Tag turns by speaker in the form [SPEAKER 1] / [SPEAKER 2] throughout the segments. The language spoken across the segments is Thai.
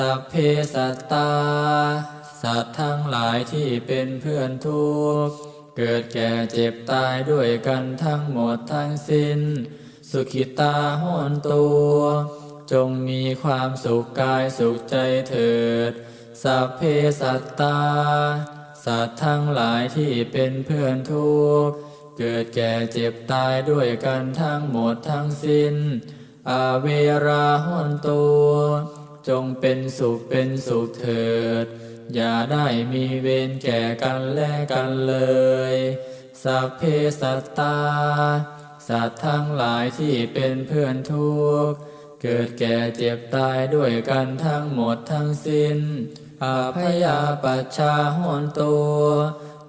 [SPEAKER 1] สัพเพสัตตา สัตว์ทั้งหลายที่เป็นเพื่อนทุกข์ เกิดแก่เจ็บตายด้วยกันทั้งหมดทั้งสิ้น สุขิตาหอนตัว จงมีความสุขกายสุขใจเถิด สัพเพสัตตา สัตว์ทั้งหลายที่เป็นเพื่อนทุกข์ เกิดแก่เจ็บตายด้วยกันทั้งหมดทั้งสิ้นอาเวราหอนตัว จงเป็นสุขเป็นสุขเถิด อย่าได้มีเวรแก่กันและกันเลย สัพเพสัตตา สัตว์ทั้งหลายที่เป็นเพื่อนทุกข์เกิดแก่เจ็บตายด้วยกันทั้งหมดทั้งสิ้นอาพยาปัชชาหอนตัว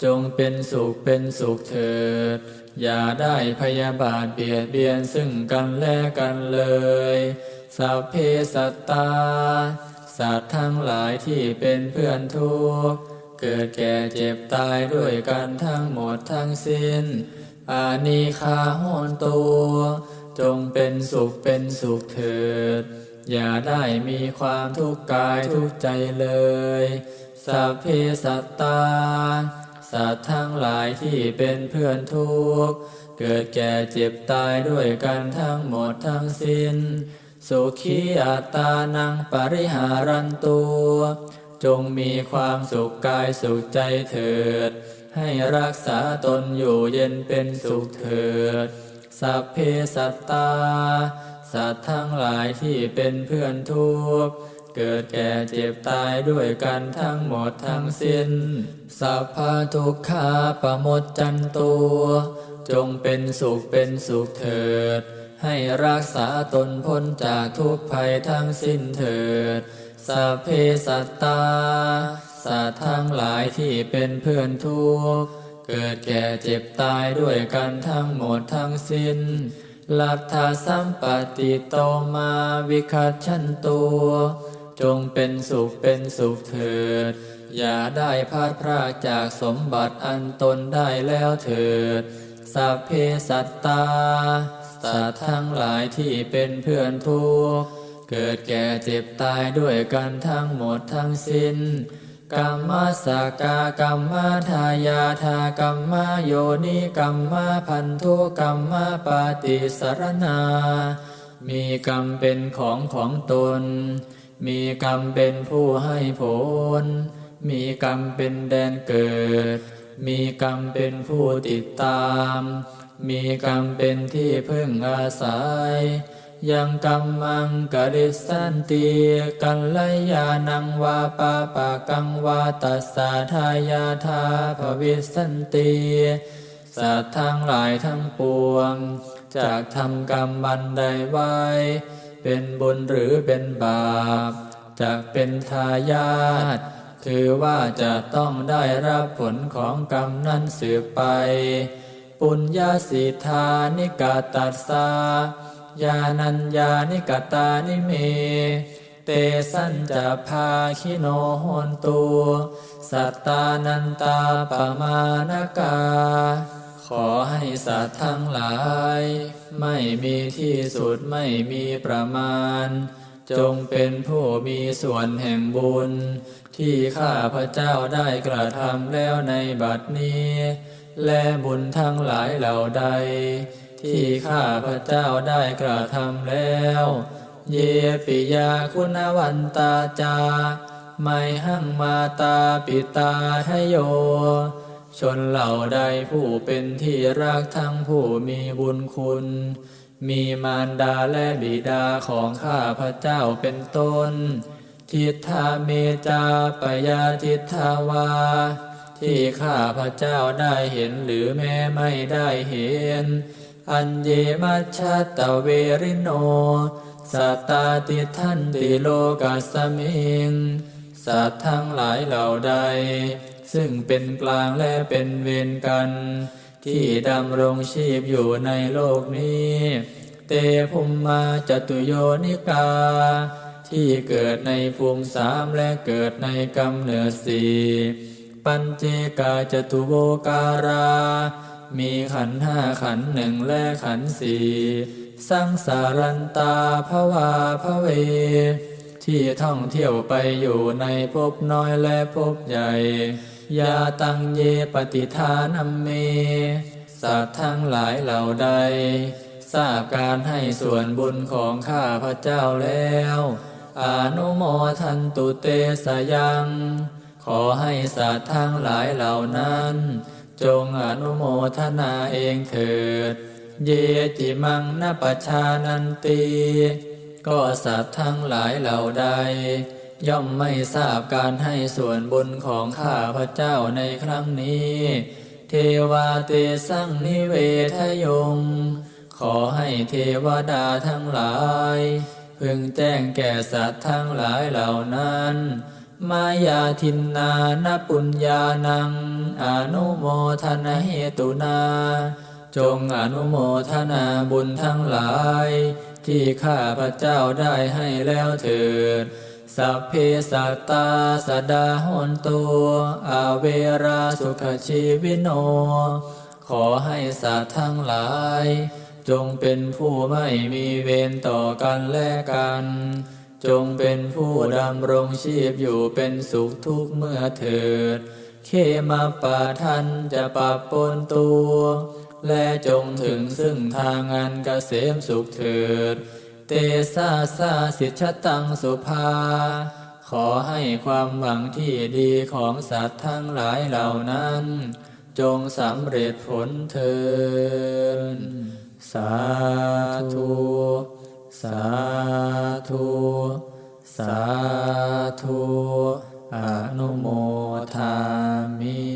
[SPEAKER 1] จงเป็นสุขเป็นสุขเถิด อย่าได้พยาบาทเบียดเบียนซึ่งกันและกันเลย สัพเพสัตตา สัตว์ทั้งหลายที่เป็นเพื่อนทุกข์ เกิดแก่เจ็บตายด้วยกันทั้งหมดทั้งสิ้น อานิคาหอนตัว จงเป็นสุขเป็นสุขเถิด อย่าได้มีความทุกข์กายทุกข์ใจเลย สัพเพสัตตา สัตว์ทั้งหลายที่เป็นเพื่อนทุกข์ เกิดแก่เจ็บตายด้วยกันทั้งหมดทั้งสิ้น สุขีอัตานังปริหารันตัวจงมีความสุขกายสุขใจเถิด ให้รักษาตนอยู่เย็นเป็นสุขเถิด สัพเพสัตตา สัตว์ทั้งหลายที่เป็นเพื่อนทุกข์เกิดแก่เจ็บตายด้วยกันทั้งหมดทั้งสิ้น สัพพะทุกขาปะมดจันตัวจงเป็นสุขเป็นสุขเถิด ให้รักษาตนพ้นจากทุกภัยทั้งสิ้นเถิด สัพเพสัตตา สัตว์ทั้งหลายที่เป็นเพื่อนทุกข์ เกิดแก่เจ็บตายด้วยกันทั้งหมดทั้งสิ้น ลัทธาสัมปติโตมาวิคัตชันตัว จงเป็นสุขเป็นสุขเถิด อย่าได้พลาดพรากจากสมบัติอันตนได้แล้วเถิด สัพเพสัตตา สัตว์ทั้งหลายที่เป็นเพื่อนทุกข์เกิดแก่เจ็บตายด้วยกันทั้งหมดทั้งสิ้นกรรมสากากรรมทายาทากรรมโยนิกรรมพันธุกรรมปาติสรณามีกรรมเป็นของของตน มีกรรมเป็นผู้ให้ผล มีกรรมเป็นแดนเกิด มีกรรมเป็นผู้ติดตาม มีกรรมเป็นที่พึ่งอาศัย ยังกรรมังกริสันติกัลลยานังวาปาปากังวาตัสสาทายาทาภวิสันติสัตว์ทั้งหลายทั้งปวง จากทำกรรมบันใดไว้ เป็นบุญหรือเป็นบาป จากเป็นทายาทถือว่าจะต้องได้รับผลของกรรมนั้นสืบไป ปุญญาสิทธานิกาตัสสายานัญญานิกตานิเม เตสัญจะพาคิโนโหนตูสัตตานันตาปมานกา ขอให้สัตว์ทั้งหลาย ไม่มีที่สุดไม่มีประมาณ จงเป็นผู้มีส่วนแห่งบุญ ที่ข้าพระเจ้าได้กระทำแล้วในบัดนี้ และบุญทั้งหลายเหล่าใด ที่ข้าพระเจ้าได้กระทำแล้ว เยปิยาคุณวันตาจาไม่หั่งมาตาปิตาทโย ชนเหล่าใดผู้เป็นที่รักทั้งผู้มีบุญคุณ มีมารดาและบิดาของข้าพระเจ้าเป็นต้น ทิฏฐาเมจาปยาทิฏฐาวา ที่ข้าพระเจ้าได้เห็นหรือแม้ไม่ได้เห็น อันเยมัชชาตเวริโน สัตตาติทันติโลกัสสมิง สัตว์ทั้งหลายเหล่าใด ซึ่งเป็นกลางและเป็นเวรกัน ที่ดำรงชีพอยู่ในโลกนี้ เตภุมมาจตุโยนิกา ที่เกิดในภูมิสามและเกิดในกำเนิดสี่ ปัญเจกาจตุโวการา มีขันห้าขันหนึ่งและขันสี่สังสารันตาภวาภเวทที่ท่องเที่ยวไปอยู่ในภพน้อยและภพใหญ่ ยาตังเยปฏิทานัมเม สัตว์ทั้งหลายเหล่าใด ทราบการให้ส่วนบุญของข้าพระเจ้าแล้ว อนุโมทันตุเตสยัง ขอให้สัตว์ทั้งหลายเหล่านั้น จงอนุโมทนาเองเถิด เยจิมังนปชานันตี ก็สัตว์ทั้งหลายเหล่าใด ย่อมไม่ทราบการให้ส่วนบุญของข้าพระเจ้าในครั้งนี้ เทวาเตสังนิเวทยง ขอให้เทวดาทั้งหลาย พึงแจ้งแก่สัตว์ทั้งหลายเหล่านั้น มายาทินนานปุญญานัง อนุโมทนาเหตุนา จงอนุโมทนาบุญทั้งหลาย ที่ข้าพระเจ้าได้ให้แล้วเถิด สัพเพสัตตาสดาหนตัวอาเวราสุขชีวิโน ขอให้สัตว์ทั้งหลาย จงเป็นผู้ไม่มีเวรต่อกันและกัน จงเป็นผู้ดำรงชีพอยู่เป็นสุขทุกเมื่อเถิด เคมาปาทันจะปะปนตัว และจงถึงซึ่งทางอันเกษมสุขเถิด เตสาสาสิทธตังสุภา ขอให้ความหวังที่ดีของสัตว์ทั้งหลายเหล่านั้น จงสำเร็จผลเถิด สาธุ สาธุสาธุอนุโมทามิ